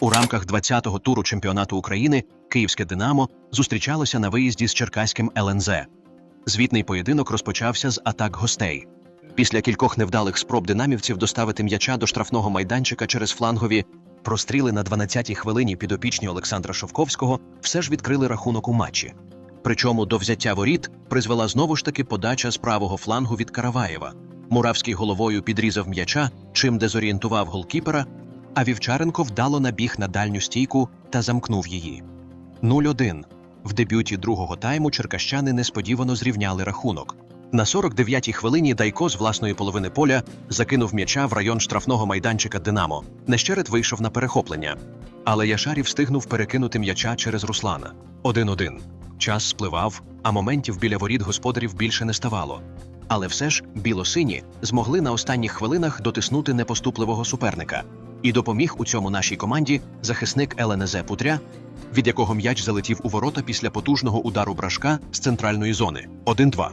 У рамках 20-го туру чемпіонату України Київське Динамо зустрічалося на виїзді з Черкаським ЛНЗ. Звітний поєдинок розпочався з атак гостей. Після кількох невдалих спроб динамівців доставити м'яча до штрафного майданчика через флангові простріли на 12-й хвилині підопічні Олександра Шовковського все ж відкрили рахунок у матчі. Причому до взяття воріт призвела знову ж таки подача з правого флангу від Караваєва. Муравський головою підрізав м'яча, чим дезорієнтував голкіпера, а Вівчаренко вдало набіг на дальню стійку та замкнув її. 0-1. В дебюті другого тайму черкащани несподівано зрівняли рахунок. На 49-й хвилині Дайко з власної половини поля закинув м'яча в район штрафного майданчика Динамо. Нещерет вийшов на перехоплення. Але Яшарів встигнув перекинути м'яча через Руслана. 1-1. Час спливав, а моментів біля воріт господарів більше не ставало. Але все ж білосині змогли на останніх хвилинах дотиснути непоступливого суперника. І допоміг у цьому нашій команді захисник ЛНЗ Путря, від якого м'яч залетів у ворота після потужного удару брашка з центральної зони. 1-2.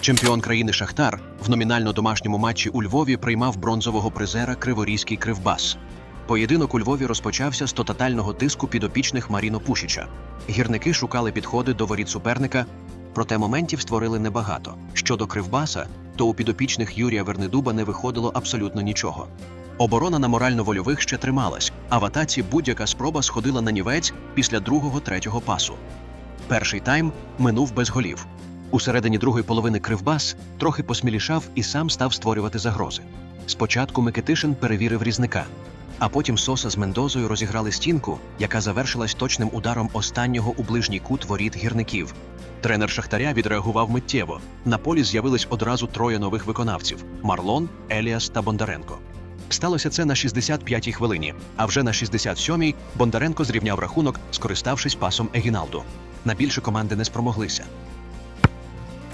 Чемпіон країни Шахтар в номінально домашньому матчі у Львові приймав бронзового призера Криворізький Кривбас. Поєдинок у Львові розпочався з тотального тиску підопічних Маріно Пушіча. Гірники шукали підходи до воріт суперника, проте моментів створили небагато. Щодо Кривбаса, то у підопічних Юрія Вернедуба не виходило абсолютно нічого. Оборона на морально-вольових ще трималась, а в атаці будь-яка спроба сходила на нівець після другого-третього пасу. Перший тайм минув без голів. У середині другої половини Кривбас трохи посмілішав і сам став створювати загрози. Спочатку Микитишин перевірив різника, а потім Соса з Мендозою розіграли стінку, яка завершилась точним ударом останнього у ближній кут воріт гірників. Тренер Шахтаря відреагував миттєво. На полі з'явились одразу троє нових виконавців: Марлон, Еліас та Бондаренко. Сталося це на 65-й хвилині, а вже на 67-й Бондаренко зрівняв рахунок, скориставшись пасом Егіналду. На більше команди не спромоглися.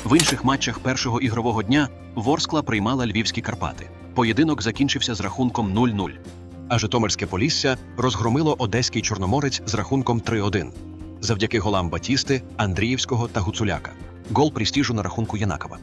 В інших матчах першого ігрового дня Ворскла приймала львівські Карпати. Поєдинок закінчився з рахунком 0-0. А Житомирське Полісся розгромило одеський Чорноморець з рахунком 3-1. Завдяки голам Батісти, Андріївського та Гуцуляка. Гол престіжу на рахунку Янакова.